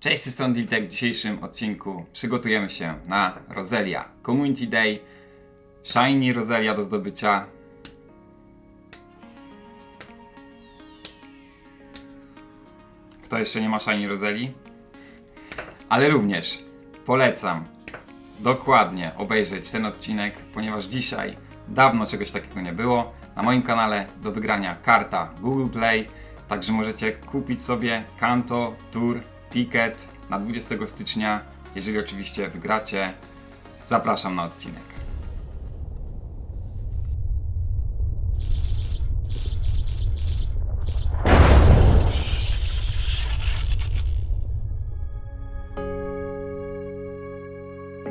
Cześć, z tej. W dzisiejszym odcinku przygotujemy się na Roselia Community Day. Shiny Roselia do zdobycia. Kto jeszcze nie ma Shiny Roseli? Ale również polecam dokładnie obejrzeć ten odcinek, ponieważ dzisiaj dawno czegoś takiego nie było. Na moim kanale do wygrania karta Google Play, także możecie kupić sobie Kanto Tour Ticket na 20 stycznia. Jeżeli oczywiście wygracie, zapraszam na odcinek.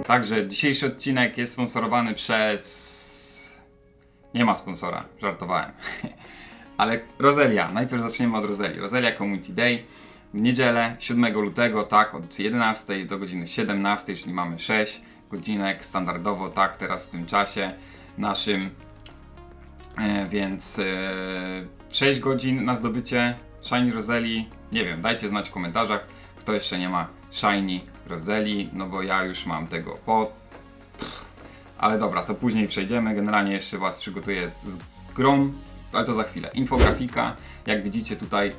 Także dzisiejszy odcinek jest sponsorowany przez. Nie ma sponsora, żartowałem. Ale Rozelia, najpierw zaczniemy od Rozeli. Rozelia Community Day niedzielę 7 lutego, tak, od 11 do godziny 17, czyli mamy 6 godzinek standardowo, tak, teraz w tym czasie naszym. E, więc e, 6 godzin na zdobycie Shiny Roseli. Nie wiem, dajcie znać w komentarzach, kto jeszcze nie ma Shiny Roseli, no bo ja już mam tego po. Pff, Ale dobra, to później przejdziemy. Generalnie jeszcze Was przygotuję z grą, ale to za chwilę. Infografika, jak widzicie tutaj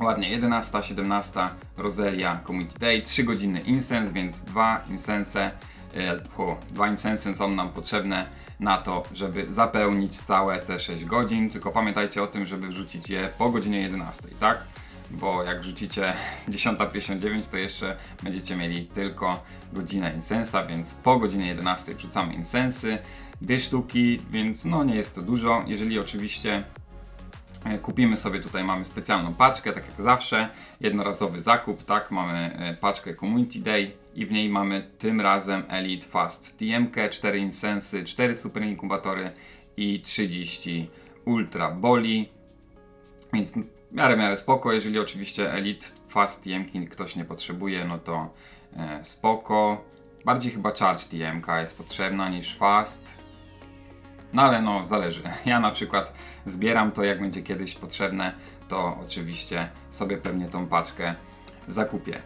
ładnie 11, 17 Roselia Community Day, 3 godziny incense, więc dwa incense, e, o, dwa incense są nam potrzebne na to, żeby zapełnić całe te 6 godzin, tylko pamiętajcie o tym, żeby wrzucić je po godzinie 11, tak? Bo jak wrzucicie 10.59, to jeszcze będziecie mieli tylko godzinę insensa, więc po godzinie 11 wrzucamy insensy, dwie sztuki, więc no nie jest to dużo. Jeżeli oczywiście Kupimy sobie tutaj, mamy specjalną paczkę, tak jak zawsze, jednorazowy zakup, tak, mamy e, paczkę Community Day i w niej mamy tym razem Elite Fast TMK, 4 Insensy, 4 Super Inkubatory i 30 Ultra Boli, więc miarę, miarę spoko, jeżeli oczywiście Elite Fast TMK ktoś nie potrzebuje, no to e, spoko. Bardziej chyba Charge TMK jest potrzebna niż Fast, no ale no, zależy. Ja na przykład zbieram to, jak będzie kiedyś potrzebne, to oczywiście sobie pewnie tą paczkę zakupię.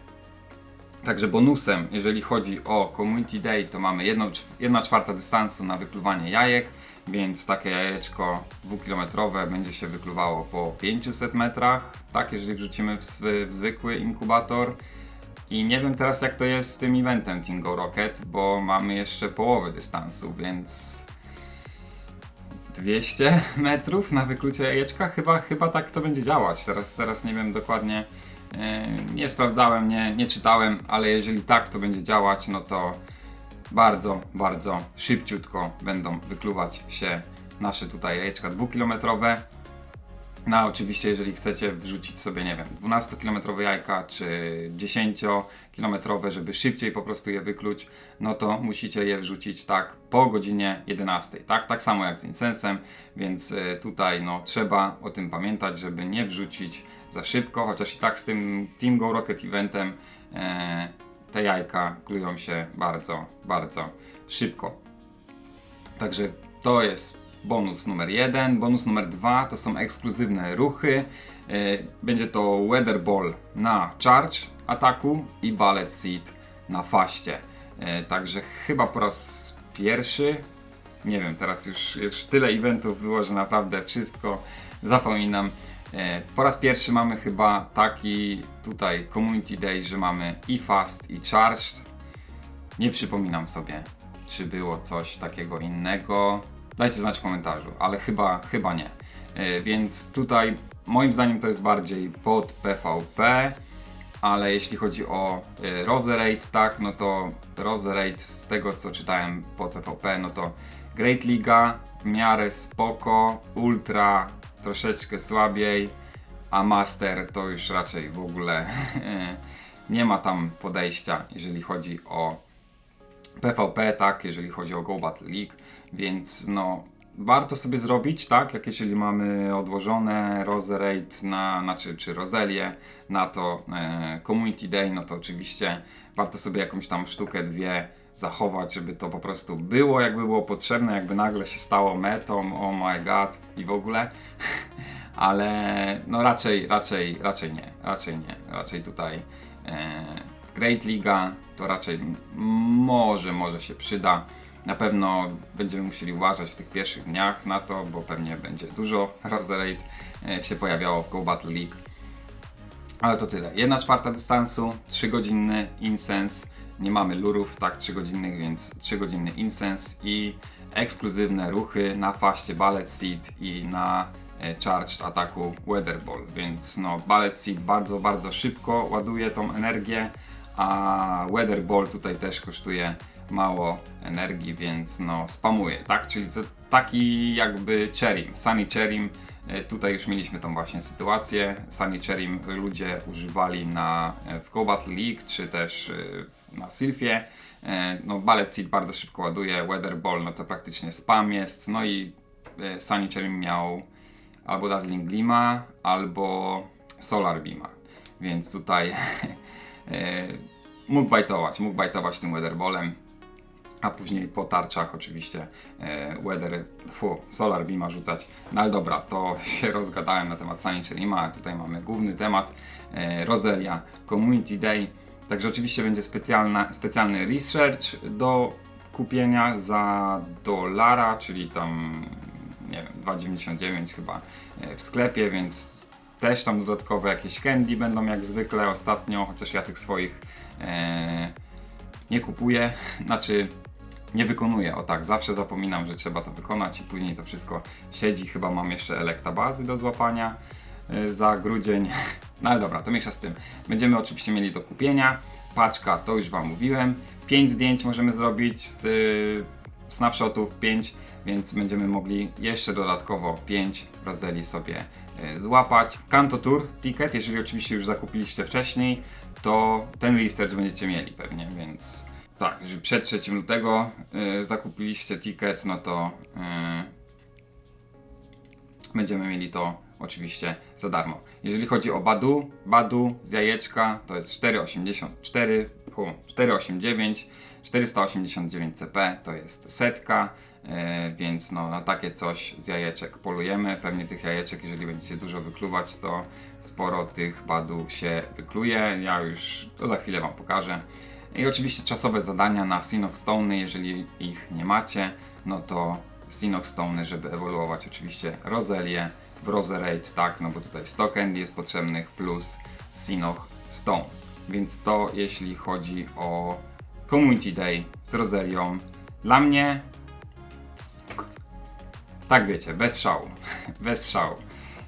Także bonusem, jeżeli chodzi o Community Day, to mamy 1 czwarta dystansu na wykluwanie jajek, więc takie jajeczko dwukilometrowe będzie się wykluwało po 500 metrach, tak, jeżeli wrzucimy w, w zwykły inkubator. I nie wiem teraz jak to jest z tym eventem Tingo Rocket, bo mamy jeszcze połowę dystansu, więc 200 metrów na wyklucie jajeczka? Chyba, chyba tak to będzie działać. Teraz, teraz nie wiem dokładnie, e, nie sprawdzałem, nie, nie czytałem, ale jeżeli tak to będzie działać, no to bardzo, bardzo szybciutko będą wykluwać się nasze tutaj jajeczka dwukilometrowe. No, oczywiście, jeżeli chcecie wrzucić sobie, nie wiem, 12-kilometrowe jajka czy 10-kilometrowe, żeby szybciej po prostu je wykluć, no to musicie je wrzucić tak po godzinie 11, tak? Tak samo jak z incensem, więc e, tutaj no trzeba o tym pamiętać, żeby nie wrzucić za szybko, chociaż i tak z tym Team Go Rocket eventem e, te jajka klują się bardzo, bardzo szybko. Także to jest bonus numer jeden. Bonus numer dwa to są ekskluzywne ruchy. E, Będzie to Weather Ball na charge ataku i Ballet Seed na faście. E, Także chyba po raz pierwszy, nie wiem, teraz już, już tyle eventów było, że naprawdę wszystko zapominam. E, Po raz pierwszy mamy chyba taki tutaj Community Day, że mamy i fast i charged. Nie przypominam sobie, czy było coś takiego innego. Dajcie znać w komentarzu, ale chyba, chyba nie. Yy, więc tutaj moim zdaniem to jest bardziej pod PvP, ale jeśli chodzi o yy, Roserate, tak, no to Roserate z tego co czytałem pod PvP, no to Great Liga w miarę spoko, Ultra troszeczkę słabiej, a Master to już raczej w ogóle nie ma tam podejścia, jeżeli chodzi o PvP, tak, jeżeli chodzi o Go Battle League, więc no warto sobie zrobić, tak, jak jeżeli mamy odłożone Roserate na, znaczy, czy Rozelię na to e, Community Day, no to oczywiście warto sobie jakąś tam sztukę, dwie zachować, żeby to po prostu było, jakby było potrzebne, jakby nagle się stało metą, oh my god i w ogóle, ale no raczej, raczej, raczej nie, raczej nie, raczej tutaj e, Great Liga, to raczej może, może się przyda. Na pewno będziemy musieli uważać w tych pierwszych dniach na to, bo pewnie będzie dużo Razorade się pojawiało w Go Battle League. Ale to tyle. 1 czwarta dystansu, 3 godzinny Incense. Nie mamy lurów, tak, 3 godzinnych, więc 3 godzinny Incense i ekskluzywne ruchy na faście Ballet Seed i na e, Charged ataku Weather Ball. Więc no, Ballet Seed bardzo, bardzo szybko ładuje tą energię, a Weather Ball tutaj też kosztuje mało energii, więc no spamuje, tak? Czyli to taki jakby Cherim, Sunny Cherim. E, Tutaj już mieliśmy tą właśnie sytuację. Sunny Cherim ludzie używali na, e, w Battle League, czy też e, na Sylfie. E, No, Ballet Seed bardzo szybko ładuje, Weather Ball no to praktycznie spam jest. No i Sunny Cherim miał albo Dazzling Glima, albo Solar Beama. Więc tutaj mógł bajtować, mógł bajtować tym Weatherballem a później po tarczach oczywiście e, Weather, fu, Solar Beama rzucać. No ale dobra, to się rozgadałem na temat Cherima, a tutaj mamy główny temat, e, Roselia Community Day. Także oczywiście będzie specjalna, specjalny research do kupienia za dolara, czyli tam nie wiem, 2,99 chyba e, w sklepie, więc też tam dodatkowe jakieś candy będą jak zwykle ostatnio, chociaż ja tych swoich e, nie kupuję, znaczy nie wykonuję, o tak, zawsze zapominam, że trzeba to wykonać i później to wszystko siedzi, chyba mam jeszcze elektabazy do złapania y, za grudzień, no ale dobra, to mniejsza z tym. Będziemy oczywiście mieli do kupienia, paczka, to już Wam mówiłem, 5 zdjęć możemy zrobić z y, snapshotów 5, więc będziemy mogli jeszcze dodatkowo 5 rozeli sobie y, złapać. Kanto Tour ticket, jeżeli oczywiście już zakupiliście wcześniej, to ten research będziecie mieli pewnie, więc tak, jeżeli przed 3 lutego y, zakupiliście ticket, no to y, będziemy mieli to oczywiście za darmo. Jeżeli chodzi o Badu, Badu z jajeczka to jest 4,84, fu, 4,89, 489 CP to jest setka, e, więc no, na takie coś z jajeczek polujemy. Pewnie tych jajeczek, jeżeli będziecie dużo wykluwać, to sporo tych Badu się wykluje. Ja już to za chwilę Wam pokażę. I oczywiście czasowe zadania na Sinox Stone, jeżeli ich nie macie, no to Sinox Stone, żeby ewoluować oczywiście Roselię w Roserade, tak, no bo tutaj 100 candy jest potrzebnych plus Sinox Stone. Więc to jeśli chodzi o Community Day z Roselią. Dla mnie tak wiecie, bez szału, bez szału.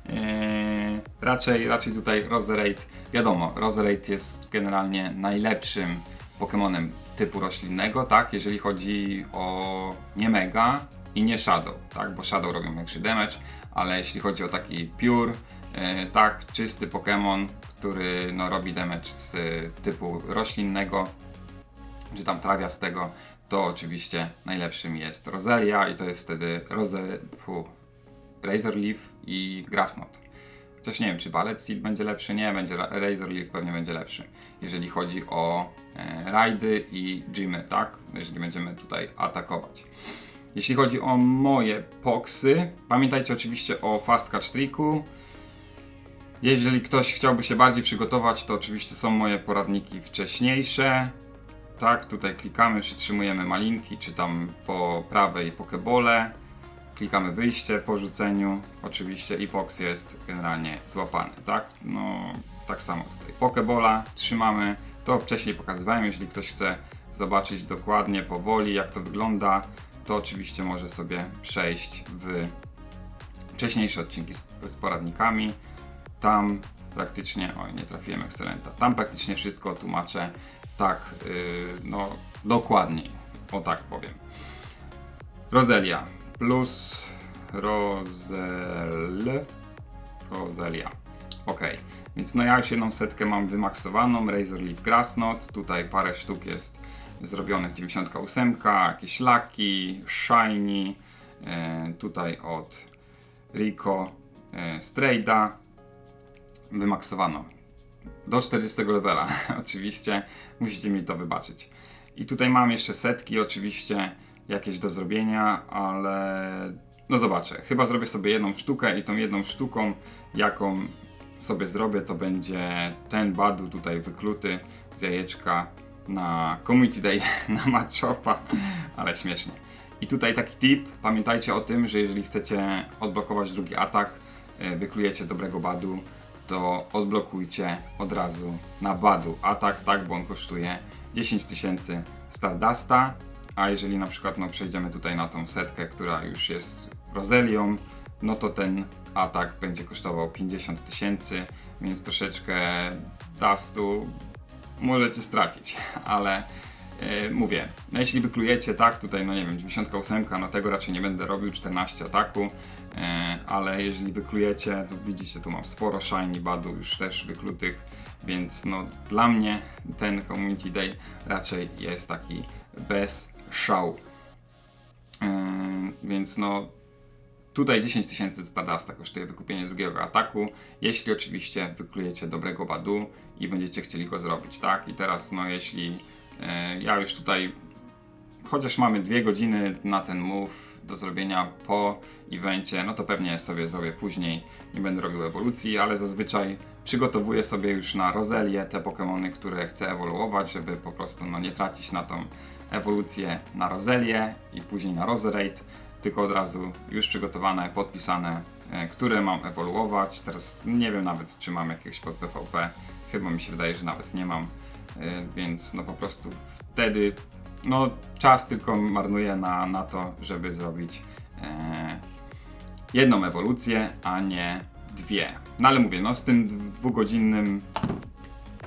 Eee, raczej, raczej tutaj Roserade, wiadomo, Roserade jest generalnie najlepszym Pokemonem typu roślinnego, tak, jeżeli chodzi o nie Mega i nie Shadow, tak, bo Shadow robią większy damage, ale jeśli chodzi o taki pure, e, tak, czysty Pokémon, który no, robi damage z typu roślinnego, czy tam trawiastego, to oczywiście najlepszym jest Roselia i to jest wtedy Rose, fu, Razor Leaf i Grassnot. Chociaż nie wiem, czy Ballet Seed będzie lepszy, nie, będzie Ra- Razor Leaf pewnie będzie lepszy, jeżeli chodzi o e, rajdy i gymy, tak? Jeżeli będziemy tutaj atakować. Jeśli chodzi o moje poksy, pamiętajcie oczywiście o Fast Catch Tricku. Jeżeli ktoś chciałby się bardziej przygotować, to oczywiście są moje poradniki wcześniejsze. Tak, tutaj klikamy, przytrzymujemy malinki, czy tam po prawej pokebole. Klikamy wyjście po rzuceniu, oczywiście i box jest generalnie złapany, tak? No, tak samo tutaj. Pokebola trzymamy, to wcześniej pokazywałem, jeżeli ktoś chce zobaczyć dokładnie, powoli, jak to wygląda, to oczywiście może sobie przejść w wcześniejsze odcinki z, z poradnikami. Tam praktycznie, oj nie trafiłem ekscelenta, tam praktycznie wszystko tłumaczę tak, yy, no dokładniej, o tak powiem. Roselia plus Rozel... Roselia. Ok, więc no ja już jedną setkę mam wymaksowaną, Razor Leaf Grassnot, tutaj parę sztuk jest zrobionych 98, jakieś laki, shiny, e, tutaj od Rico e, Strayda, wymaksowano do 40 levela, oczywiście musicie mi to wybaczyć. I tutaj mam jeszcze setki, oczywiście jakieś do zrobienia, ale no zobaczę. Chyba zrobię sobie jedną sztukę i tą jedną sztuką, jaką sobie zrobię, to będzie ten Badu tutaj wykluty z jajeczka na Community Day na Machopa, ale śmiesznie. I tutaj taki tip, pamiętajcie o tym, że jeżeli chcecie odblokować drugi atak, e, wyklujecie dobrego Badu, to odblokujcie od razu na Badu. Atak, tak, bo on kosztuje 10 tysięcy Stardusta, a jeżeli na przykład no, przejdziemy tutaj na tą setkę, która już jest Rozelią, no to ten atak będzie kosztował 50 tysięcy, więc troszeczkę Dustu możecie stracić, ale e, mówię, no jeśli wyklujecie tak, tutaj no nie wiem, 98, no tego raczej nie będę robił, 14 ataku, ale jeżeli wyklujecie, to widzicie, tu mam sporo shiny badu już też wyklutych, więc no dla mnie ten Community Day raczej jest taki bez szału. E, więc no Tutaj 10 tysięcy Stardusta kosztuje wykupienie drugiego ataku, jeśli oczywiście wyklujecie dobrego Badu i będziecie chcieli go zrobić, tak? I teraz, no jeśli e, ja już tutaj, chociaż mamy dwie godziny na ten move do zrobienia po evencie, no to pewnie sobie zrobię później, nie będę robił ewolucji, ale zazwyczaj przygotowuję sobie już na Rozelię te Pokémony, które chcę ewoluować, żeby po prostu no, nie tracić na tą ewolucję na Rozelię i później na Roserade tylko od razu już przygotowane, podpisane, e, które mam ewoluować. Teraz nie wiem nawet, czy mam jakieś pod PvP. Chyba mi się wydaje, że nawet nie mam, e, więc no po prostu wtedy no czas tylko marnuję na, na to, żeby zrobić e, jedną ewolucję, a nie dwie. No ale mówię, no z tym dwugodzinnym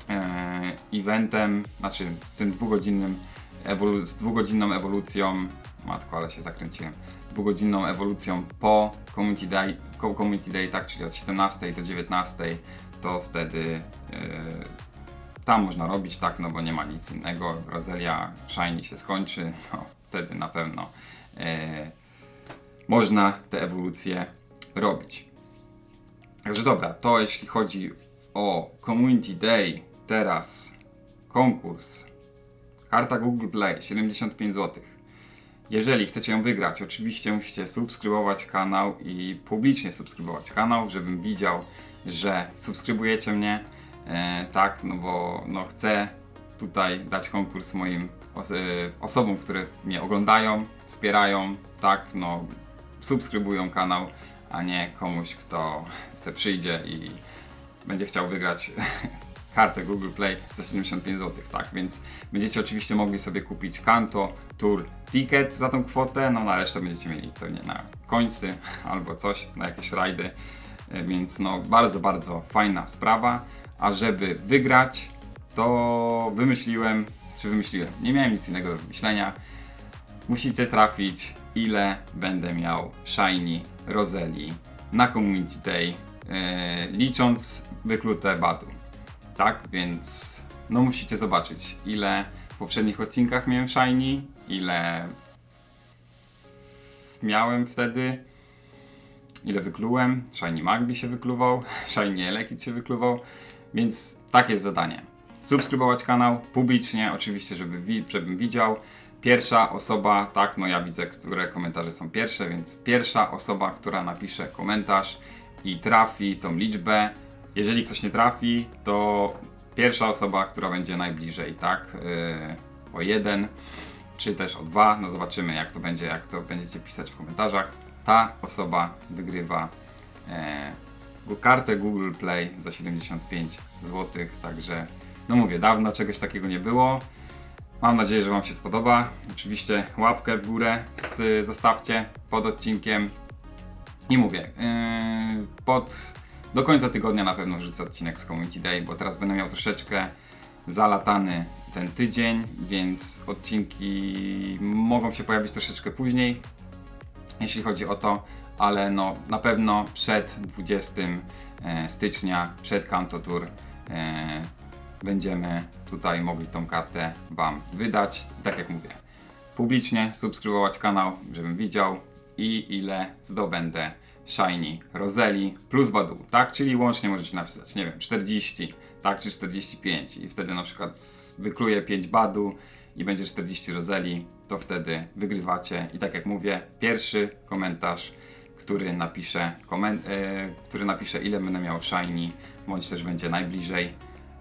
e, eventem, znaczy z tym dwugodzinnym ewolu- z dwugodzinną ewolucją, matko, ale się zakręciłem, dwugodzinną ewolucją po Community Day, community day tak, czyli od 17 do 19, to wtedy e, tam można robić, tak, no bo nie ma nic innego, Roselia Shiny się skończy, no wtedy na pewno e, można te ewolucje robić. Także dobra, to jeśli chodzi o Community Day, teraz konkurs. Karta Google Play 75 zł. Jeżeli chcecie ją wygrać, oczywiście musicie subskrybować kanał i publicznie subskrybować kanał, żebym widział, że subskrybujecie mnie. E, tak, no bo no, chcę tutaj dać konkurs moim os- e, osobom, które mnie oglądają, wspierają, tak, no subskrybują kanał, a nie komuś, kto se przyjdzie i będzie chciał wygrać kartę Google Play za 75 zł, tak, więc będziecie oczywiście mogli sobie kupić Kanto Tour Ticket za tą kwotę, no na resztę będziecie mieli pewnie na końcy albo coś, na jakieś rajdy, E, więc no bardzo, bardzo fajna sprawa, a żeby wygrać, to wymyśliłem, czy wymyśliłem, nie miałem nic innego do wymyślenia, musicie trafić ile będę miał Shiny Roseli na Community Day, e, licząc wyklute badu. Tak, więc no musicie zobaczyć ile w poprzednich odcinkach miałem Shiny, ile miałem wtedy, ile wyklułem. Shiny Magby się wykluwał, Shiny Elekid się wykluwał, więc takie jest zadanie. Subskrybować kanał publicznie, oczywiście, żeby wi- żebym widział. Pierwsza osoba, tak, no ja widzę, które komentarze są pierwsze, więc pierwsza osoba, która napisze komentarz i trafi tą liczbę. Jeżeli ktoś nie trafi, to pierwsza osoba, która będzie najbliżej, tak, yy, o jeden, czy też o dwa, no zobaczymy jak to będzie, jak to będziecie pisać w komentarzach. Ta osoba wygrywa gu- kartę Google Play za 75 zł, także no mówię, dawno czegoś takiego nie było. Mam nadzieję, że Wam się spodoba. Oczywiście łapkę w górę z, zostawcie pod odcinkiem. I mówię, yy, pod, do końca tygodnia na pewno wrzucę odcinek z Community Day, bo teraz będę miał troszeczkę zalatany ten tydzień, więc odcinki mogą się pojawić troszeczkę później, jeśli chodzi o to, ale no na pewno przed 20 e, stycznia, przed Kanto Tour e, będziemy tutaj mogli tą kartę Wam wydać. Tak jak mówię, publicznie subskrybować kanał, żebym widział i ile zdobędę Shiny Roseli plus Badu, tak? Czyli łącznie możecie napisać, nie wiem, 40, tak, czy 45 i wtedy na przykład wykluję 5 Badu i będzie 40 Roseli, to wtedy wygrywacie i tak jak mówię, pierwszy komentarz, który napisze, komen- e, który napisze ile będę miał shiny, bądź też będzie najbliżej,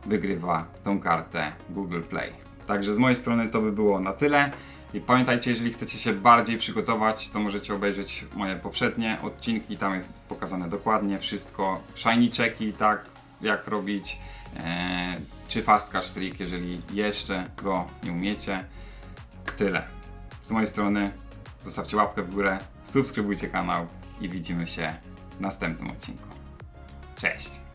wygrywa tą kartę Google Play. Także z mojej strony to by było na tyle. I pamiętajcie, jeżeli chcecie się bardziej przygotować, to możecie obejrzeć moje poprzednie odcinki. Tam jest pokazane dokładnie wszystko. Shiny checki, tak jak robić, e, czy fast cash trick, jeżeli jeszcze go nie umiecie. Tyle. Z mojej strony zostawcie łapkę w górę, subskrybujcie kanał i widzimy się w następnym odcinku. Cześć!